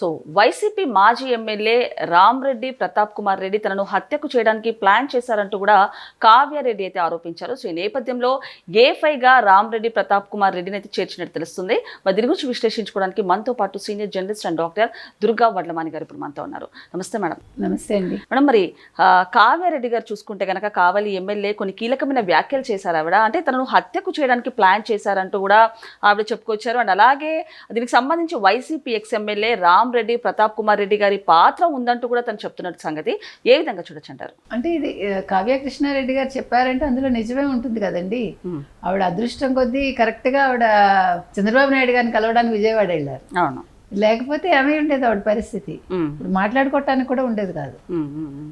So YCP మాజీ MLA Ram Reddy Pratap Kumar Reddy తనను హత్యకు చేయడానికి ప్లాన్ చేశారంటూ కూడా కావ్యారెడ్డి అయితే ఆరోపించారు. సో ఈ నేపథ్యంలో ఏ గా రామ్రెడ్డి ప్రతాప్ కుమార్ రెడ్డిని అయితే చేర్చినట్టు తెలుస్తుంది. మరి దీని గురించి విశ్లేషించుకోవడానికి మనతో పాటు senior journalist and doctor Durga Vadlamani గారు ఇప్పుడు మనతో ఉన్నారు. నమస్తే మేడం. నమస్తే అండి. మేడం మరి కావ్యారెడ్డి గారు చూసుకుంటే కనుక కావలి ఎమ్మెల్యే కొన్ని కీలకమైన వ్యాఖ్యలు చేశారు ఆవిడ. అంటే తనను హత్యకు చేయడానికి ప్లాన్ చేశారంటూ కూడా ఆవిడ చెప్పుకొచ్చారు. అండ్ అలాగే దీనికి సంబంధించి YCP ex MLA Ram Reddy Pratap Kumar Reddy గారి పాత్ర ఉందంటూ కూడా తను చెప్తున్నట్టు సంగతి ఏ విధంగా చూడొచ్చు అంటారు అంటే ఇది ఆ, కావ్య కృష్ణారెడ్డి గారు చెప్పారంటే అందులో నిజమే ఉంటుంది కదండి. ఆవిడ అదృష్టం కొద్దీ కరెక్ట్గా ఆవిడ చంద్రబాబు నాయుడు గారిని కలవడానికి విజయవాడ వెళ్ళారు. అవును. లేకపోతే ఏమీ ఉండేది ఆవిడ పరిస్థితి. ఇప్పుడు మాట్లాడుకోవటానికి కూడా ఉండేది కాదు.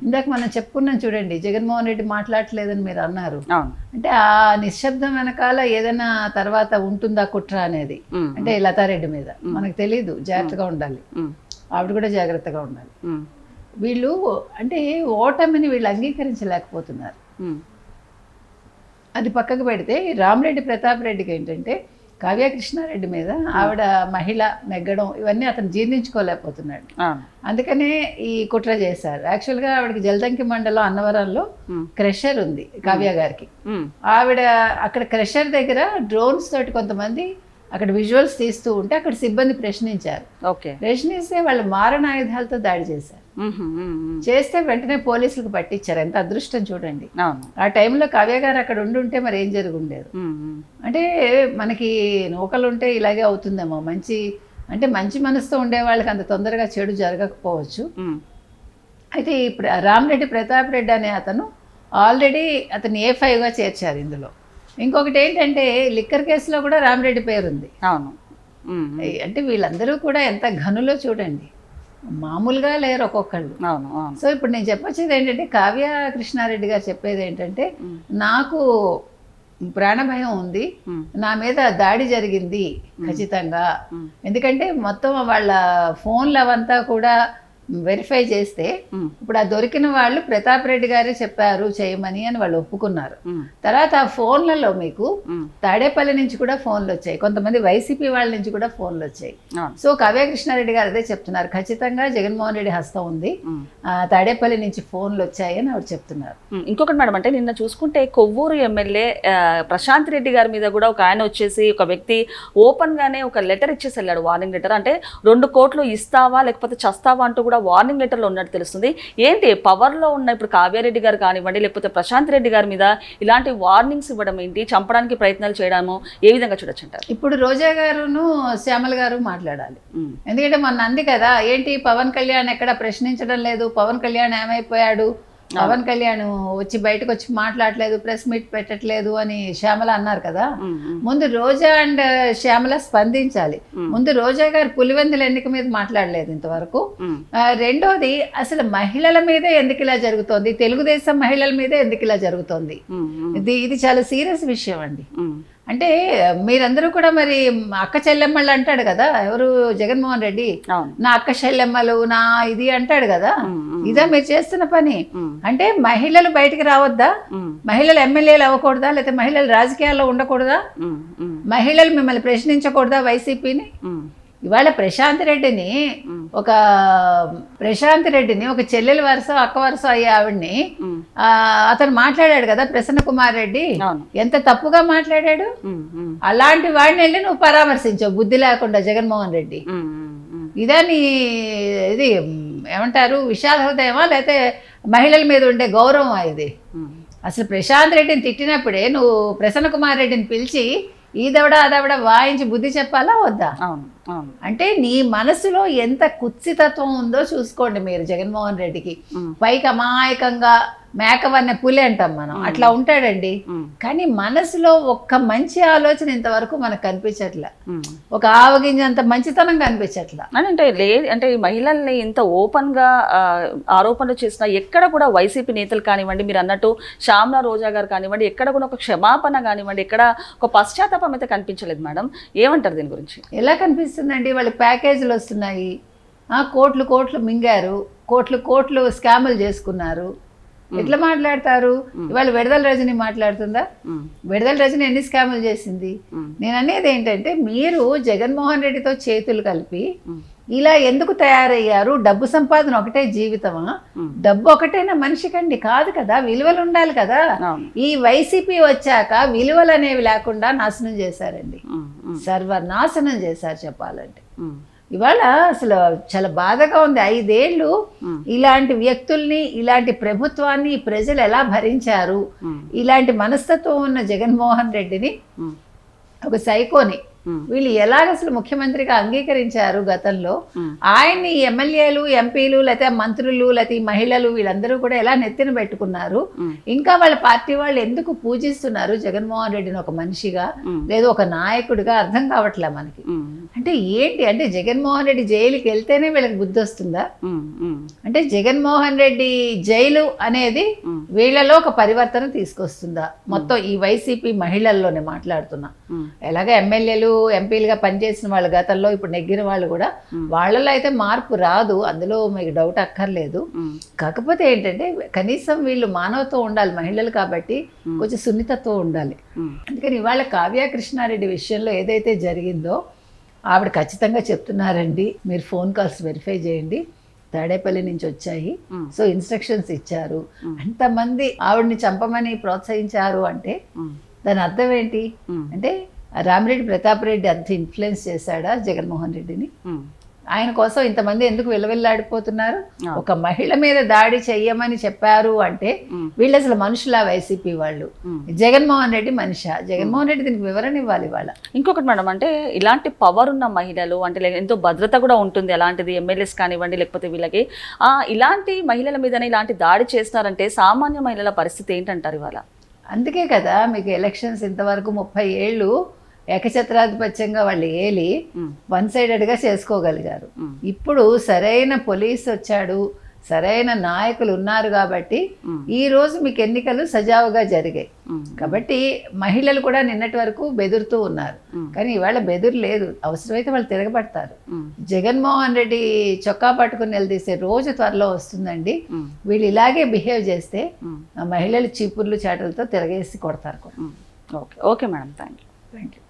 ఇందాక మనం చెప్పుకున్నాం చూడండి జగన్మోహన్ రెడ్డి మాట్లాడలేదని మీరు అన్నారు. అంటే ఆ నిశ్శబ్దం వెనకాల ఏదైనా తర్వాత ఉంటుందా కుట్ర అనేది? అంటే లతారెడ్డి మీద. మనకు తెలియదు జాగ్రత్తగా ఉండాలి. ఆవిడ కూడా జాగ్రత్తగా ఉండాలి. వీళ్ళు అంటే ఓటమిని వీళ్ళు అంగీకరించలేకపోతున్నారు. అది పక్కకు పెడితే రామరెడ్డి ప్రతాప్ రెడ్డికి ఏంటంటే కావ్య కృష్ణారెడ్డి మీద ఆవిడ మహిళ నెగ్గడం ఇవన్నీ అతను జీర్ణించుకోలేకపోతున్నాడు. అందుకనే ఈ కుట్ర చేశారు. యాక్చువల్గా ఆవిడకి జలదంకి మండలం అన్నవరంలో క్రెషర్ ఉంది కావ్య గారికి. ఆవిడ అక్కడ క్రెషర్ దగ్గర డ్రోన్స్ తోటి కొంతమంది అక్కడ విజువల్స్ తీస్తూ ఉంటే అక్కడ సిబ్బంది ప్రశ్నించారు. ఓకే. ప్రశ్నిస్తే వాళ్ళు మారణాయుధాలతో దాడి చేశారు. చేస్తే వెంటనే పోలీసులకు పట్టించారు. ఎంత అదృష్టం చూడండి. ఆ టైంలో కావ్య గారు అక్కడ ఉండుంటే మరి ఏం జరుగుండేది? అంటే మనకి నూకలు ఉంటే ఇలాగే అవుతుందేమో. మంచి అంటే మంచి మనసుతో ఉండే వాళ్ళకి అంత తొందరగా చెడు జరగకపోవచ్చు. అయితే ఇప్పుడు రామరెడ్డి ప్రతాప్ రెడ్డి అనే అతను ఆల్రెడీ అతను ఏ ఫైవ్గా చేర్చారు ఇందులో. ఇంకొకటి ఏంటంటే లిక్కర్ కేసులో కూడా రామరెడ్డి పేరు ఉంది అవును. అంటే వీళ్ళందరూ కూడా ఎంత ఘనులో చూడండి. మామూలుగా లేరు ఒక్కొక్కళ్ళు. అవును సో ఇప్పుడు నేను చెప్పొచ్చేది ఏంటంటే కావ్య కృష్ణారెడ్డి గారు చెప్పేది ఏంటంటే నాకు ప్రాణభయం ఉంది నా మీద దాడి జరిగింది ఖచ్చితంగా. ఎందుకంటే మొత్తం వాళ్ళ ఫోన్లు అవంతా కూడా వెరిఫై చేస్తే ఇప్పుడు ఆ దొరికిన వాళ్ళు ప్రతాప్ రెడ్డి గారే చెప్పారు చేయమని అని వాళ్ళు ఒప్పుకున్నారు. తర్వాత ఆ ఫోన్లలో మీకు తాడేపల్లి నుంచి కూడా ఫోన్లు వచ్చాయి. కొంతమంది వైసీపీ వాళ్ళ నుంచి కూడా ఫోన్లు వచ్చాయి. సో కావ్య కృష్ణారెడ్డి గారు అదే చెప్తున్నారు. ఖచ్చితంగా జగన్మోహన్ రెడ్డి హస్తం ఉంది. తాడేపల్లి నుంచి ఫోన్లు వచ్చాయి అని ఆవిడ చెప్తున్నారు. ఇంకొకటి మేడం అంటే నిన్న చూసుకుంటే కొవ్వూరు ఎమ్మెల్యే ప్రశాంత్ రెడ్డి గారి మీద కూడా ఒక ఆయన వచ్చేసి ఒక వ్యక్తి ఓపెన్ గానే ఒక లెటర్ ఇచ్చేసి వెళ్ళాడు వార్నింగ్ లెటర్. అంటే రెండు కోట్లు ఇస్తావా లేకపోతే చస్తావా అంటూ కూడా వార్నింగ్ లెటర్లో ఉన్నట్టు తెలుస్తుంది. ఏంటి? పవర్లో ఉన్న ఇప్పుడు కావ్యారెడ్డి గారు కానివ్వండి లేకపోతే ప్రశాంత్ రెడ్డి గారి మీద ఇలాంటి వార్నింగ్స్ ఇవ్వడం ఏంటి? చంపడానికి ప్రయత్నాలు చేయడము ఏ విధంగా చూడొచ్చు అంటారు? ఇప్పుడు రోజా గారును శ్యామల గారు మాట్లాడాలి. ఎందుకంటే మొన్న అంది కదా ఏంటి? పవన్ కళ్యాణ్ ఎక్కడ ప్రశ్నించడం లేదు. పవన్ కళ్యాణ్ ఏమైపోయాడు? పవన్ కళ్యాణ్ వచ్చి బయటకు వచ్చి మాట్లాడలేదు ప్రెస్ మీట్ పెట్టట్లేదు అని శ్యామల అన్నారు కదా. ముందు రోజా అండ్ శ్యామల స్పందించాలి. ముందు రోజా గారు పులివెందుల ఎన్నిక మీద మాట్లాడలేదు ఇంతవరకు. రెండోది అసలు మహిళల మీదే ఎందుకు ఇలా జరుగుతోంది? తెలుగుదేశం మహిళల మీదే ఎందుకు ఇలా జరుగుతోంది? ఇది ఇది చాలా సీరియస్ విషయం అండి. అంటే మీరందరూ కూడా మరి అక్క చెల్లెమ్మళ్ళు అంటాడు కదా ఎవరు? జగన్మోహన్ రెడ్డి. నా అక్క చెల్లెమ్మలు నా ఇది అంటాడు కదా. ఇదా మీరు చేస్తున్న పని. అంటే మహిళలు బయటికి రావద్దా? మహిళలు ఎమ్మెల్యేలు అవ్వకూడదా? లేకపోతే మహిళలు రాజకీయాల్లో ఉండకూడదా? మహిళలు మిమ్మల్ని ప్రశ్నించకూడదా వైసీపీని? ఇవాళ ప్రశాంత్ రెడ్డిని ఒక ప్రశాంత్ రెడ్డిని ఒక చెల్లెలు వరుస అక్క వరుస అయ్యే ఆవిడ్ని అతను మాట్లాడాడు కదా ప్రసన్న కుమార్ రెడ్డి ఎంత తప్పుగా మాట్లాడాడు? అలాంటి వాడిని వెళ్ళి నువ్వు పరామర్శించావు బుద్ధి లేకుండా జగన్మోహన్ రెడ్డి. ఇదా నీ ఇది ఏమంటారు విశాల హృదయమా లేకపోతే మహిళల మీద ఉండే గౌరవమా ఇది? అసలు ప్రశాంత్ రెడ్డిని తిట్టినప్పుడే నువ్వు ప్రసన్న కుమార్ రెడ్డిని పిలిచి ఈ దవడ ఆ దవడ వాయించి బుద్ధి చెప్పాలా వద్దా? అంటే నీ మనసులో ఎంత కుత్సితత్వం ఉందో చూసుకోండి మీరు జగన్మోహన్ రెడ్డికి. పైకి అమాయకంగా మేకవన్న పులి అంటాం మనం. అట్లా ఉంటాడండి. కానీ మనసులో ఒక్క మంచి ఆలోచన ఇంతవరకు మనకు కనిపించట్లే. ఒక ఆవగింజంత మంచితనం కనిపించట్లా. అని అంటే లేదు అంటే ఈ మహిళల్ని ఇంత ఓపెన్గా ఆరోపణలు చేసిన ఎక్కడ కూడా వైసీపీ నేతలు కానివ్వండి మీరు అన్నట్టు శ్యామ్లా రోజా గారు కానివ్వండి ఎక్కడ కూడా ఒక క్షమాపణ కానివ్వండి ఎక్కడ ఒక పశ్చాత్తాపం అయితే కనిపించలేదు మేడం. ఏమంటారు దీని గురించి? ఎలా కనిపిస్తుందండి? వాళ్ళకి ప్యాకేజీలు వస్తున్నాయి. కోట్లు కోట్లు మింగారు. కోట్లు కోట్లు స్కాములు చేసుకున్నారు. ఎట్లా మాట్లాడతారు? ఇవాళ విడుదల రజని మాట్లాడుతుందా? విడుదల రజని ఎన్ని స్కాములు చేసింది? నేను అనేది ఏంటంటే మీరు జగన్మోహన్ రెడ్డితో చేతులు కలిపి ఇలా ఎందుకు తయారయ్యారు? డబ్బు సంపాదన ఒకటే జీవితమా? డబ్బు ఒకటేనా మనిషికండి కాదు కదా. విలువలు ఉండాలి కదా ఈ వైసీపీ వచ్చాక విలువలు అనేవి లేకుండా నాశనం చేశారండి. సర్వనాశనం చేశారు చెప్పాలంటే. ఇవాళ అసలు చాలా బాధగా ఉంది. ఐదేళ్ళు ఇలాంటి వ్యక్తుల్ని ఇలాంటి ప్రభుత్వాన్ని ప్రజలు ఎలా భరించారు? ఇలాంటి మనస్తత్వం ఉన్న జగన్మోహన్ రెడ్డిని ఒక సైకోని వీళ్ళు ఎలాగ అసలు ముఖ్యమంత్రిగా అంగీకరించారు గతంలో? ఉమ్, ఆయన్ని ఎమ్మెల్యేలు ఎంపీలు లేకపోతే మంత్రులు లేకపోతే మహిళలు వీళ్ళందరూ కూడా ఎలా నెత్తిన పెట్టుకున్నారు? ఉమ్, ఇంకా వాళ్ళ పార్టీ వాళ్ళు ఎందుకు పూజిస్తున్నారు జగన్మోహన్ రెడ్డిని ఒక మనిషిగా? లేదా ఒక నాయకుడిగా? అర్థం కావట్లే మనకి. అంటే ఏంటి? అంటే జగన్మోహన్ రెడ్డి జైలుకి వెళ్తేనే వీళ్ళకి బుద్ధి వస్తుందా? అంటే జగన్మోహన్ రెడ్డి జైలు అనేది వీళ్ళలో ఒక పరివర్తన తీసుకొస్తుందా? మొత్తం ఈ వైసీపీ మహిళల్లోనే మాట్లాడుతున్నా. ఎలాగ ఎమ్మెల్యేలు ఎంపీలుగా పనిచేసిన వాళ్ళు గతంలో ఇప్పుడు నెగ్గిన వాళ్ళు కూడా. వాళ్ళలో అయితే మార్పు రాదు. అందులో మీకు డౌట్ అక్కర్లేదు. కాకపోతే ఏంటంటే కనీసం వీళ్ళు మానవత్వం ఉండాలి మహిళలు కాబట్టి కొంచెం సున్నితత్వం ఉండాలి. అందుకని ఇవాళ కావ్య కృష్ణారెడ్డి విషయంలో ఏదైతే జరిగిందో ఆవిడ ఖచ్చితంగా చెప్తున్నారండి. మీరు ఫోన్ కాల్స్ వెరిఫై చేయండి. తాడేపల్లి నుంచి వచ్చాయి. సో ఇన్స్ట్రక్షన్స్ ఇచ్చారు. అంతమంది ఆవిడని చంపమని ప్రోత్సహించారు అంటే దాని అర్థం ఏంటి? అంటే రామిరెడ్డి ప్రతాప్ రెడ్డి అంత ఇన్ఫ్లుయెన్స్ చేశాడా జగన్మోహన్ రెడ్డిని? ఆయన కోసం ఇంతమంది ఎందుకు విలవిల్లాడిపోతున్నారు. ఒక మహిళ మీద దాడి చెయ్యమని చెప్పారు అంటే వీళ్ళు అసలు మనుషులా వైసీపీ వాళ్ళు. జగన్మోహన్ రెడ్డి మనిష? జగన్మోహన్ రెడ్డి దీనికి వివరణ ఇవ్వాలి ఇవాళ. ఇంకొకటి మేడం అంటే ఇలాంటి పవర్ ఉన్న మహిళలు అంటే ఎంతో భద్రత కూడా ఉంటుంది అలాంటిది ఎమ్మెల్యేస్ కానివ్వండి లేకపోతే వీళ్ళకి. ఆ ఇలాంటి మహిళల మీదనే ఇలాంటి దాడి చేస్తున్నారంటే సామాన్య మహిళల పరిస్థితి ఏంటంటారు ఇవాళ? అందుకే కదా మీకు ఎలక్షన్స్ ఇంతవరకు ముప్పై ఏళ్ళు ఏకఛత్రాధిపత్యంగా వాళ్ళు ఏలి వన్ సైడెడ్గా చేసుకోగలిగారు. ఇప్పుడు సరైన పోలీస్ వచ్చాడు సరైన నాయకులు ఉన్నారు కాబట్టి ఈ రోజు మీకు ఎన్నికలు సజావుగా జరిగాయి. కాబట్టి మహిళలు కూడా నిన్నటి వరకు బెదురుతూ ఉన్నారు. కానీ ఇవాళ బెదురు లేదు. అవసరమైతే వాళ్ళు తిరగబడతారు. జగన్మోహన్ రెడ్డి చొక్కా పట్టుకుని నిలదీసే రోజు త్వరలో వస్తుందండి. వీళ్ళు ఇలాగే బిహేవ్ చేస్తే మహిళలు చీపుర్లు చాటలతో తిరగేసి కొడతారు. Okay. Okay madam. Thank you thank you